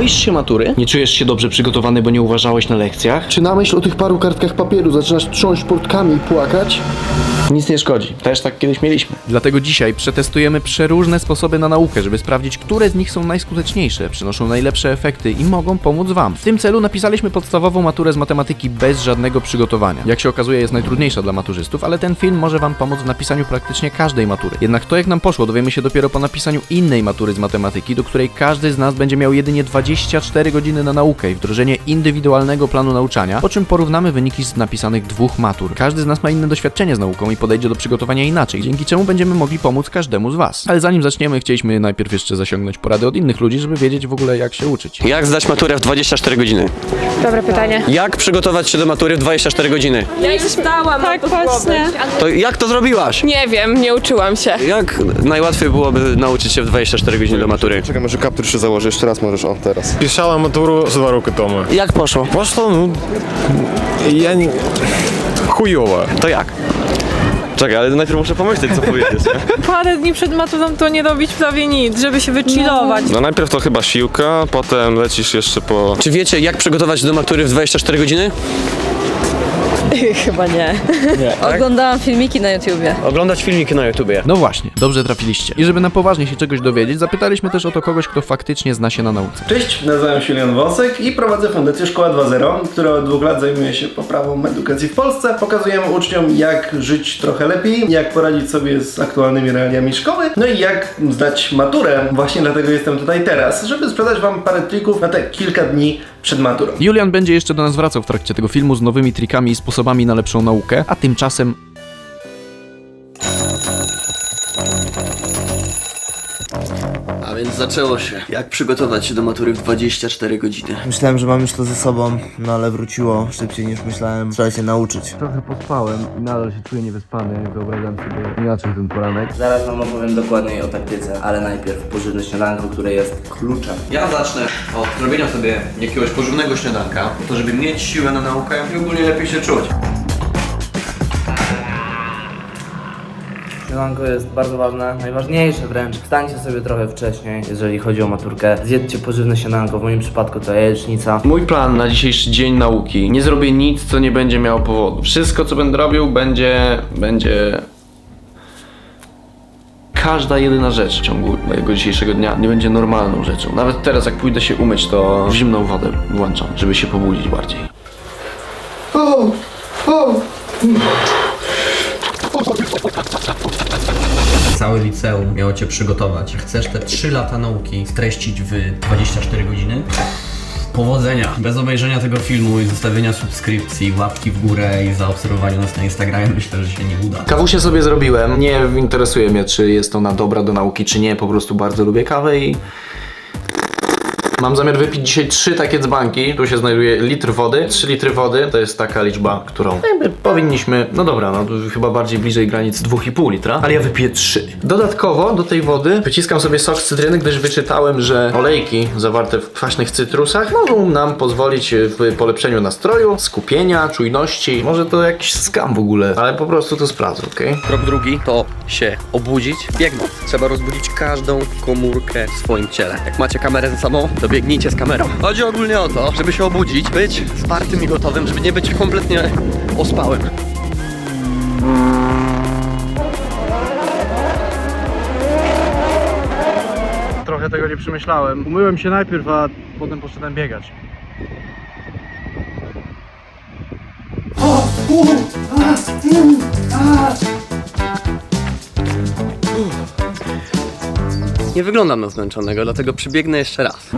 Boisz się matury? Nie czujesz się dobrze przygotowany, bo nie uważałeś na lekcjach? Czy na myśl o tych paru kartkach papieru zaczynasz trząść portkami i płakać? Nic nie szkodzi. Też tak kiedyś mieliśmy. Dlatego dzisiaj przetestujemy przeróżne sposoby na naukę, żeby sprawdzić, które z nich są najskuteczniejsze, przynoszą najlepsze efekty i mogą pomóc Wam. W tym celu napisaliśmy podstawową maturę z matematyki bez żadnego przygotowania. Jak się okazuje, jest najtrudniejsza dla maturzystów, ale ten film może Wam pomóc w napisaniu praktycznie każdej matury. Jednak to, jak nam poszło, dowiemy się dopiero po napisaniu innej matury z matematyki, do której każdy z nas będzie miał jedynie 24 godziny na naukę i wdrożenie indywidualnego planu nauczania, po czym porównamy wyniki z napisanych dwóch matur. Każdy z nas ma inne doświadczenie z nauką i podejdzie do przygotowania inaczej, dzięki czemu będziemy mogli pomóc każdemu z Was. Ale zanim zaczniemy, chcieliśmy najpierw jeszcze zasiągnąć porady od innych ludzi, żeby wiedzieć w ogóle jak się uczyć. Jak zdać maturę w 24 godziny? Dobre pytanie. Jak przygotować się do matury w 24 godziny? Ja już dałam. Tak, właśnie. To jak to zrobiłaś? Nie wiem, nie uczyłam się. Jak najłatwiej byłoby nauczyć się w 24 godziny do matury? Czekaj, może kaptur się założy, jeszcze raz możesz on teraz. Pisałam maturę dwa roki temu. Jak poszło? Poszło, no... Ja nie... To jak? Czekaj, ale najpierw muszę pomyśleć, co powiedzieć. nie? Parę dni przed maturą to nie robić prawie nic, żeby się wychillować. No najpierw to chyba siłka, potem lecisz jeszcze po... Czy wiecie, jak przygotować do matury w 24 godziny? Chyba nie. Oglądałam filmiki na YouTubie. Oglądać filmiki na YouTubie. No właśnie, dobrze trafiliście. I żeby na poważnie się czegoś dowiedzieć, zapytaliśmy też o to kogoś, kto faktycznie zna się na nauce. Cześć, nazywam się Leon Wąsek i prowadzę Fundację Szkoła 2.0, która od dwóch lat zajmuje się poprawą edukacji w Polsce. Pokazujemy uczniom, jak żyć trochę lepiej, jak poradzić sobie z aktualnymi realiami szkoły, no i jak zdać maturę. Właśnie dlatego jestem tutaj teraz, żeby sprzedać Wam parę trików na te kilka dni przed maturą. Julian będzie jeszcze do nas wracał w trakcie tego filmu z nowymi trikami i sposobami na lepszą naukę, a tymczasem więc zaczęło się. Jak przygotować się do matury w 24 godziny? Myślałem, że mam już to ze sobą, no ale wróciło szybciej niż myślałem. Trzeba się nauczyć. Trochę pospałem i nadal się czuję niewyspany. Wyobrażam sobie inaczej ten poranek. Zaraz wam opowiem dokładniej o taktyce, ale najpierw pożywne śniadanko, które jest kluczem. Ja zacznę od zrobienia sobie jakiegoś pożywnego śniadanka, po to żeby mieć siłę na naukę i ogólnie lepiej się czuć. Śniadanko jest bardzo ważne, najważniejsze wręcz. Wstańcie sobie trochę wcześniej, jeżeli chodzi o maturkę. Zjedzcie pożywne śniadanko, w moim przypadku to jajecznica. Mój plan na dzisiejszy dzień nauki. Nie zrobię nic, co nie będzie miało powodu. Wszystko, co będę robił, będzie. będzie. Każda jedyna rzecz w ciągu mojego dzisiejszego dnia nie będzie normalną rzeczą. Nawet teraz, jak pójdę się umyć, to w zimną wodę włączam, żeby się pobudzić bardziej. Całe liceum miało cię przygotować. Chcesz te 3 lata nauki streścić w 24 godziny? Powodzenia! Bez obejrzenia tego filmu i zostawienia subskrypcji, łapki w górę i zaobserwowania nas na Instagramie myślę, że się nie uda. Kawusie sobie zrobiłem. Nie interesuje mnie, czy jest ona dobra do nauki, czy nie. Po prostu bardzo lubię kawę i. Mam zamiar wypić dzisiaj trzy takie dzbanki. Tu się znajduje litr wody. 3 litry wody to jest taka liczba, którą jakby powinniśmy. No dobra, no chyba bardziej bliżej granic 2,5 litra, ale ja wypiję 3. Dodatkowo do tej wody wyciskam sobie sok z cytryny, gdyż wyczytałem, że olejki zawarte w kwaśnych cytrusach mogą nam pozwolić w polepszeniu nastroju, skupienia, czujności. Może to jakiś skam w ogóle, ale po prostu to sprawdzę, okej? Krok drugi to się obudzić. Biegnąc. Trzeba rozbudzić każdą komórkę w swoim ciele. Jak macie kamerę ze sobą, to biegnijcie z kamerą. Chodzi ogólnie o to, żeby się obudzić, być zwartym i gotowym, żeby nie być kompletnie ospałym. Trochę tego nie przemyślałem. Umyłem się najpierw, a potem poszedłem biegać. Nie wyglądam na zmęczonego, dlatego przybiegnę jeszcze raz.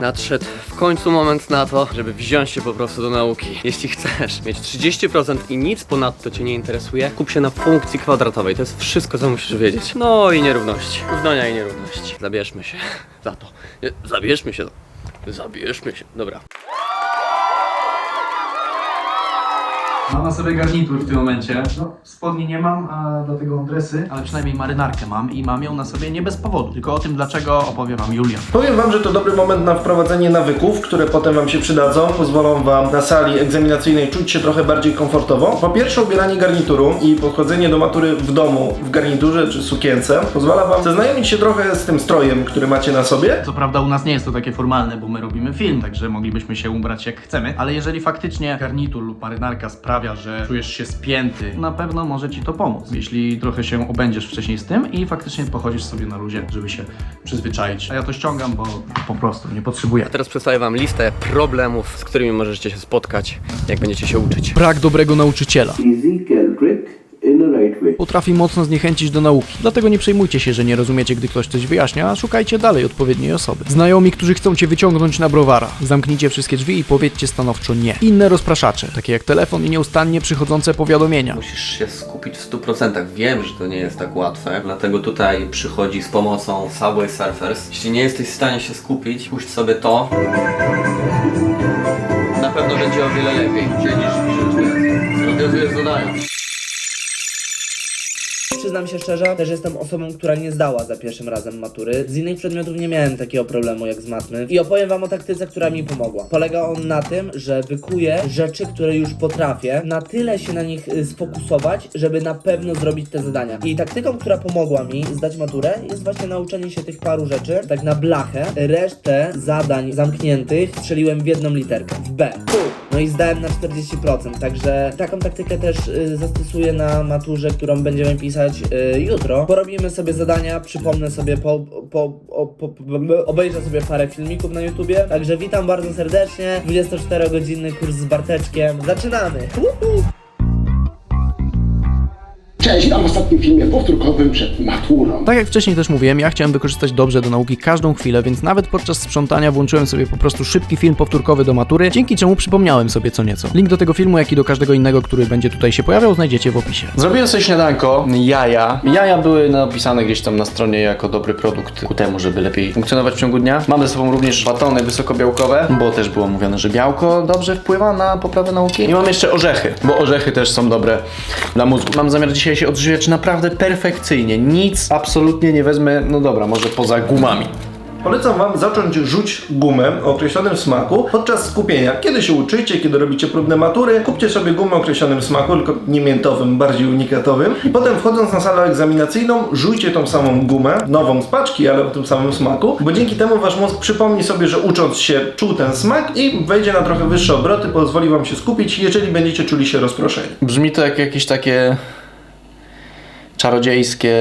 Nadszedł w końcu moment na to, żeby wziąć się po prostu do nauki. Jeśli chcesz mieć 30% i nic ponadto Cię nie interesuje, kup się na funkcji kwadratowej. To jest wszystko, co musisz wiedzieć. No i nierówności. Równania i nierówności. Zabierzmy się za to. Zabierzmy się. Zabierzmy się. Dobra. Mam na sobie garnitur w tym momencie. No, spodni nie mam, a dlatego mam dresy, ale przynajmniej marynarkę mam i mam ją na sobie nie bez powodu. Tylko o tym dlaczego opowie wam Julia. Powiem Wam, że to dobry moment na wprowadzenie nawyków, które potem Wam się przydadzą, pozwolą Wam na sali egzaminacyjnej czuć się trochę bardziej komfortowo. Po pierwsze, ubieranie garnituru i podchodzenie do matury w domu w garniturze czy sukience pozwala Wam zaznajomić się trochę z tym strojem, który macie na sobie. Co prawda u nas nie jest to takie formalne, bo my robimy film, także moglibyśmy się ubrać jak chcemy, ale jeżeli faktycznie garnitur lub marynarka sprawia, że czujesz się spięty, na pewno może ci to pomóc. Jeśli trochę się obędziesz wcześniej z tym i faktycznie pochodzisz sobie na luzie, żeby się przyzwyczaić. A ja to ściągam, bo po prostu nie potrzebuję. A teraz przedstawię wam listę problemów, z którymi możecie się spotkać, jak będziecie się uczyć. Brak dobrego nauczyciela. Potrafi mocno zniechęcić do nauki. Dlatego nie przejmujcie się, że nie rozumiecie, gdy ktoś coś wyjaśnia, a szukajcie dalej odpowiedniej osoby. Znajomi, którzy chcą cię wyciągnąć na browara. Zamknijcie wszystkie drzwi i powiedzcie stanowczo nie. Inne rozpraszacze, takie jak telefon i nieustannie przychodzące powiadomienia. Musisz się skupić w 100%. Wiem, że to nie jest tak łatwe, dlatego tutaj przychodzi z pomocą Subway Surfers. Jeśli nie jesteś w stanie się skupić, puść sobie to. Na pewno będzie o wiele lepiej. Siedzisz i piszesz Rozwiązujesz zadania. Przyznam się szczerze, też jestem osobą, która nie zdała za pierwszym razem matury. Z innych przedmiotów nie miałem takiego problemu jak z matmy. I opowiem wam o taktyce, która mi pomogła. Polega on na tym, że wykuję rzeczy, które już potrafię, na tyle się na nich y, sfokusować, żeby na pewno zrobić te zadania. I taktyką, która pomogła mi zdać maturę, jest właśnie nauczenie się tych paru rzeczy, tak na blachę. Resztę zadań zamkniętych strzeliłem w jedną literkę, w B. No i zdałem na 40%, także taką taktykę też y, zastosuję na maturze, którą będziemy pisać y, jutro. Porobimy sobie zadania, przypomnę sobie, po, po, po, obejrzę sobie parę filmików na YouTubie. Także witam bardzo serdecznie. 24-godzinny kurs z Barteczkiem. Zaczynamy! Uhu! Cześć, witam w ostatnim filmie powtórkowym przed maturą. Tak jak wcześniej też mówiłem, ja chciałem wykorzystać dobrze do nauki każdą chwilę, więc nawet podczas sprzątania włączyłem sobie po prostu szybki film powtórkowy do matury, dzięki czemu przypomniałem sobie co nieco. Link do tego filmu, jak i do każdego innego, który będzie tutaj się pojawiał, znajdziecie w opisie. Zrobiłem sobie śniadanko, jaja. Jaja były napisane gdzieś tam na stronie jako dobry produkt ku temu, żeby lepiej funkcjonować w ciągu dnia. Mamy ze sobą również batony wysokobiałkowe, bo też było mówione, że białko dobrze wpływa na poprawę nauki. I mam jeszcze orzechy, bo orzechy też są dobre dla mózgu. Mam zamiar dzisiaj się odżywiać naprawdę perfekcyjnie. Nic absolutnie nie wezmę, no dobra, może poza gumami. Polecam Wam zacząć rzuć gumę o określonym smaku podczas skupienia. Kiedy się uczycie, kiedy robicie próbne matury, kupcie sobie gumę o określonym smaku, tylko nie miętowym, bardziej unikatowym. I potem wchodząc na salę egzaminacyjną, żujcie tą samą gumę, nową z paczki, ale o tym samym smaku, bo dzięki temu Wasz mózg przypomni sobie, że ucząc się czuł ten smak i wejdzie na trochę wyższe obroty, pozwoli Wam się skupić, jeżeli będziecie czuli się rozproszeni. Brzmi to jak jakieś takie czarodziejskie.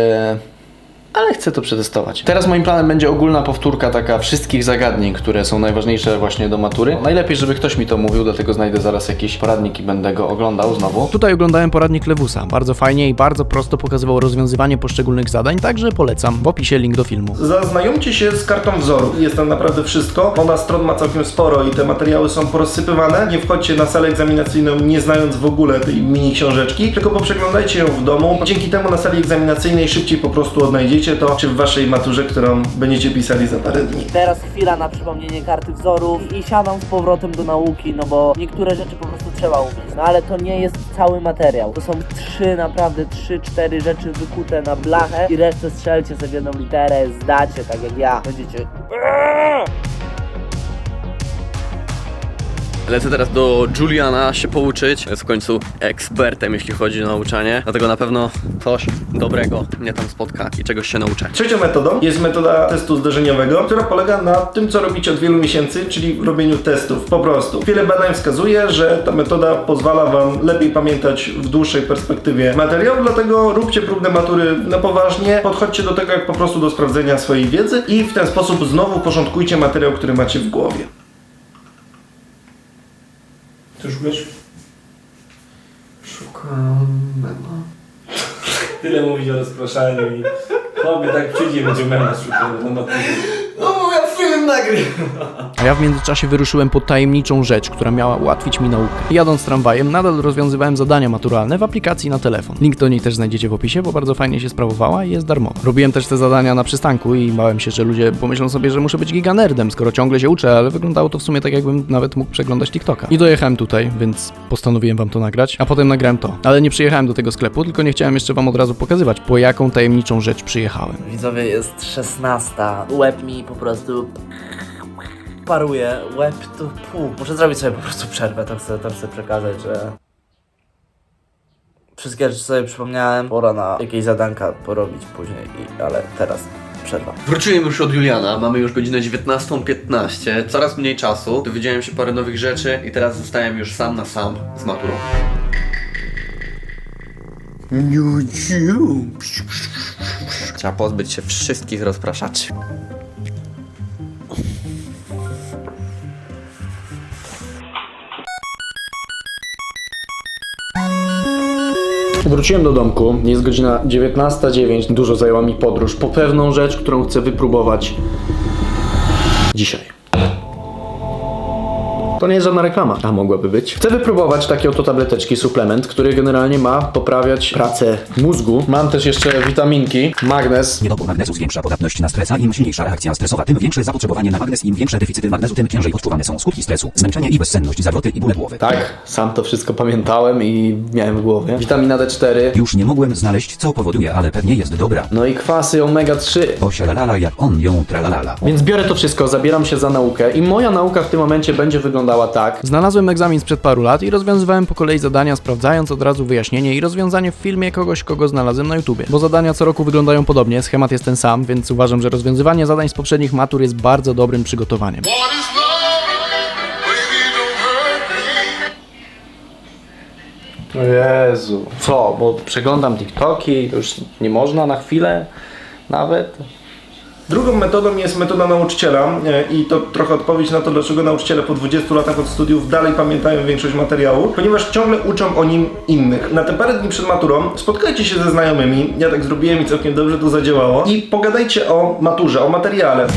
Ale chcę to przetestować. Teraz moim planem będzie ogólna powtórka taka wszystkich zagadnień, które są najważniejsze właśnie do matury. Najlepiej, żeby ktoś mi to mówił, dlatego znajdę zaraz jakiś poradnik i będę go oglądał znowu. Tutaj oglądałem poradnik Lewusa. Bardzo fajnie i bardzo prosto pokazywał rozwiązywanie poszczególnych zadań, także polecam. W opisie link do filmu. Zaznajomcie się z kartą wzoru. Jest tam naprawdę wszystko. Ona stron ma całkiem sporo i te materiały są porozsypywane. Nie wchodźcie na salę egzaminacyjną nie znając w ogóle tej mini książeczki, tylko poprzeglądajcie ją w domu. Dzięki temu na sali egzaminacyjnej szybciej po prostu odnajdziecie to, czy w waszej maturze, którą będziecie pisali za parę dni. Teraz chwila na przypomnienie karty wzorów i siadam z powrotem do nauki, no bo niektóre rzeczy po prostu trzeba umieć. No ale to nie jest cały materiał. To są trzy, naprawdę trzy, cztery rzeczy wykute na blachę i resztę strzelcie sobie w jedną literę, zdacie tak jak ja. Będziecie... Lecę teraz do Juliana się pouczyć. Jest w końcu ekspertem, jeśli chodzi o nauczanie. Dlatego na pewno coś dobrego mnie tam spotka i czegoś się nauczę. Trzecią metodą jest metoda testu zderzeniowego, która polega na tym, co robicie od wielu miesięcy, czyli robieniu testów. Po prostu. Wiele badań wskazuje, że ta metoda pozwala Wam lepiej pamiętać w dłuższej perspektywie materiał, dlatego róbcie próbne matury na poważnie, podchodźcie do tego jak po prostu do sprawdzenia swojej wiedzy i w ten sposób znowu porządkujcie materiał, który macie w głowie. Ty szukać? Szukam mema. Tyle mówić o rozpraszaniu i chłopie tak przyjdzie będzie mema szukał. No, no, No mówię, film film nagrywa. A ja w międzyczasie wyruszyłem po tajemniczą rzecz, która miała ułatwić mi naukę. Jadąc tramwajem, nadal rozwiązywałem zadania maturalne w aplikacji na telefon. Link do niej też znajdziecie w opisie, bo bardzo fajnie się sprawowała i jest darmowa. Robiłem też te zadania na przystanku i bałem się, że ludzie pomyślą sobie, że muszę być giganerdem, skoro ciągle się uczę, ale wyglądało to w sumie tak, jakbym nawet mógł przeglądać TikToka. I dojechałem tutaj, więc postanowiłem wam to nagrać, a potem nagrałem to. Ale nie przyjechałem do tego sklepu, tylko nie chciałem jeszcze wam od razu pokazywać, po jaką tajemniczą rzecz przyjechałem. Widzowie, jest 16. Łeb mi po prostu paruje. Łeb tu pół. Muszę zrobić sobie po prostu przerwę, to chcę, to chcę przekazać, że wszystkie rzeczy sobie przypomniałem. Pora na jakieś zadanka porobić później, i, ale teraz przerwa. Wróciłem już od Juliana, mamy już godzinę 19.15, coraz mniej czasu, dowiedziałem się parę nowych rzeczy i teraz zostałem już sam na sam z maturą. Trzeba pozbyć się wszystkich rozpraszaczy. Wróciłem do domku, jest godzina 19.09. Dużo zajęła mi podróż po pewną rzecz, którą chcę wypróbować dzisiaj. To nie jest żadna reklama, a mogłaby być. Chcę wypróbować takie oto tableteczki, suplement, który generalnie ma poprawiać pracę mózgu. Mam też jeszcze witaminki, magnez. Niedobór magnezu zwiększa podatność na stresa. Im silniejsza reakcja stresowa, tym większe zapotrzebowanie na magnez. Im większe deficyty magnezu, tym ciężej odczuwane są skutki stresu, zmęczenie i bezsenność, zawroty i bóle głowy. Tak, sam to wszystko pamiętałem i miałem w głowie. Witamina D4. Już nie mogłem znaleźć, co powoduje, ale pewnie jest dobra. No i kwasy omega-3. Osialalala jak on ją tralalala. Więc biorę to wszystko, zabieram się za naukę i moja nauka w tym momencie będzie wyglądała tak. Znalazłem egzamin sprzed paru lat i rozwiązywałem po kolei zadania, sprawdzając od razu wyjaśnienie i rozwiązanie w filmie kogoś, kogo znalazłem na YouTubie. Bo zadania co roku wyglądają podobnie, schemat jest ten sam, więc uważam, że rozwiązywanie zadań z poprzednich matur jest bardzo dobrym przygotowaniem. O Jezu. Co, bo przeglądam TikToki, to już nie można na chwilę nawet? Drugą metodą jest metoda nauczyciela e, i to trochę odpowiedź na to, dlaczego nauczyciele po 20 latach od studiów dalej pamiętają większość materiału, ponieważ ciągle uczą o nim innych. Na te parę dni przed maturą spotkajcie się ze znajomymi, ja tak zrobiłem i całkiem dobrze to zadziałało i pogadajcie o maturze, o materiale.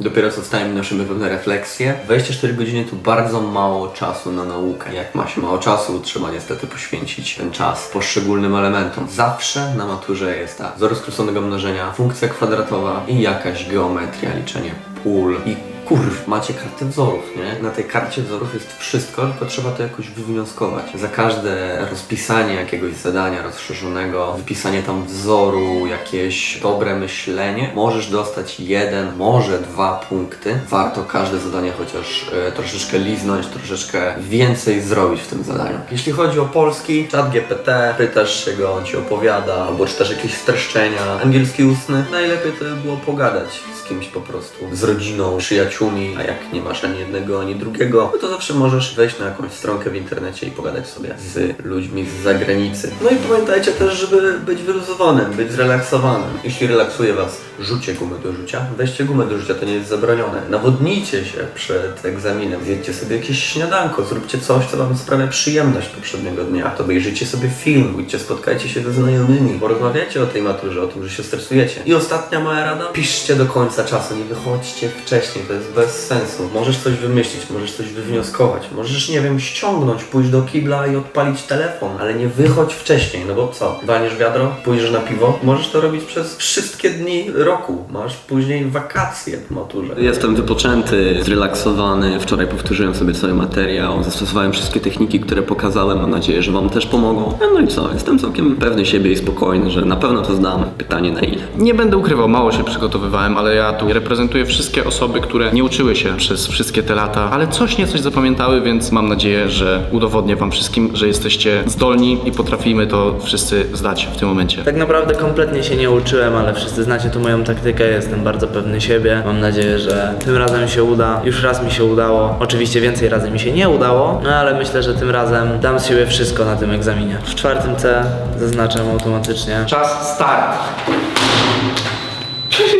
Dopiero co wstałem i naszymy pewne refleksje. 24 godziny to bardzo mało czasu na naukę. Jak ma się mało czasu, trzeba niestety poświęcić ten czas poszczególnym elementom. Zawsze na maturze jest tak. Wzór skróconego mnożenia, funkcja kwadratowa i jakaś geometria, liczenie pól i Kurw, macie kartę wzorów, nie? Na tej karcie wzorów jest wszystko, tylko trzeba to jakoś wywnioskować. Za każde rozpisanie jakiegoś zadania rozszerzonego, wypisanie tam wzoru, jakieś dobre myślenie, możesz dostać jeden, może dwa punkty. Warto każde zadanie chociaż e, troszeczkę liznąć, troszeczkę więcej zrobić w tym zadaniu. Jeśli chodzi o polski, czat GPT, pytasz się go, on ci opowiada, albo czytasz jakieś streszczenia, angielski ustny, najlepiej to by było pogadać z kimś po prostu, z rodziną, przyjaciółmi, a jak nie masz ani jednego, ani drugiego, no to zawsze możesz wejść na jakąś stronkę w internecie i pogadać sobie z ludźmi z zagranicy. No i pamiętajcie też, żeby być wyluzowanym, być zrelaksowanym. Jeśli relaksuje Was rzucie gumy do rzucia, weźcie gumę do rzucia, to nie jest zabronione. Nawodnijcie się przed egzaminem, zjedźcie sobie jakieś śniadanko, zróbcie coś, co Wam sprawia przyjemność poprzedniego dnia. To obejrzyjcie sobie film, pójdźcie, spotkajcie się ze znajomymi, porozmawiajcie o tej maturze, o tym, że się stresujecie. I ostatnia moja rada, piszcie do końca czasu, nie wychodźcie wcześniej, to jest bez sensu. Możesz coś wymyślić, możesz coś wywnioskować, możesz, nie wiem, ściągnąć, pójść do kibla i odpalić telefon, ale nie wychodź wcześniej, no bo co? Walniesz wiadro, pójdziesz na piwo, możesz to robić przez wszystkie dni roku. Masz później wakacje po maturze. Jestem wypoczęty, zrelaksowany. Wczoraj powtórzyłem sobie cały materiał, zastosowałem wszystkie techniki, które pokazałem. Mam nadzieję, że Wam też pomogą. No i co? Jestem całkiem pewny siebie i spokojny, że na pewno to zdam. Pytanie na ile. Nie będę ukrywał, mało się przygotowywałem, ale ja tu reprezentuję wszystkie osoby, które nie uczyły się przez wszystkie te lata, ale coś nie coś zapamiętały, więc mam nadzieję, że udowodnię wam wszystkim, że jesteście zdolni i potrafimy to wszyscy zdać w tym momencie. Tak naprawdę kompletnie się nie uczyłem, ale wszyscy znacie tu moją taktykę, jestem bardzo pewny siebie. Mam nadzieję, że tym razem się uda. Już raz mi się udało. Oczywiście więcej razy mi się nie udało, no ale myślę, że tym razem dam z siebie wszystko na tym egzaminie. W czwartym C zaznaczam automatycznie. Czas start.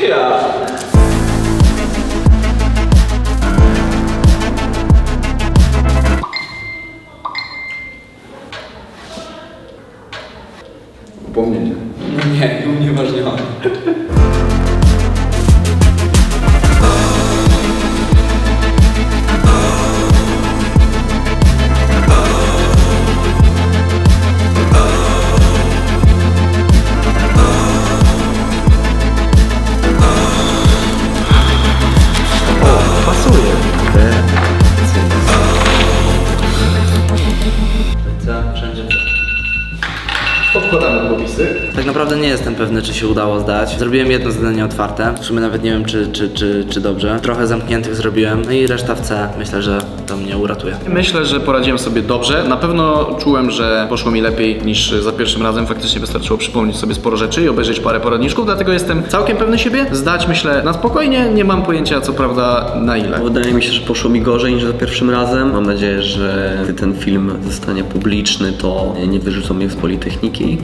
Ja. Pewny, czy się udało zdać. Zrobiłem jedno zadanie otwarte. W sumie nawet nie wiem, czy, czy, czy, czy dobrze. Trochę zamkniętych zrobiłem. No i reszta w C. Myślę, że to mnie uratuje. Myślę, że poradziłem sobie dobrze. Na pewno czułem, że poszło mi lepiej niż za pierwszym razem. Faktycznie wystarczyło przypomnieć sobie sporo rzeczy i obejrzeć parę poradniczków, dlatego jestem całkiem pewny siebie. Zdać myślę na spokojnie, nie mam pojęcia co prawda na ile. Wydaje mi się, że poszło mi gorzej niż za pierwszym razem. Mam nadzieję, że gdy ten film zostanie publiczny, to nie wyrzucą mnie z Politechniki.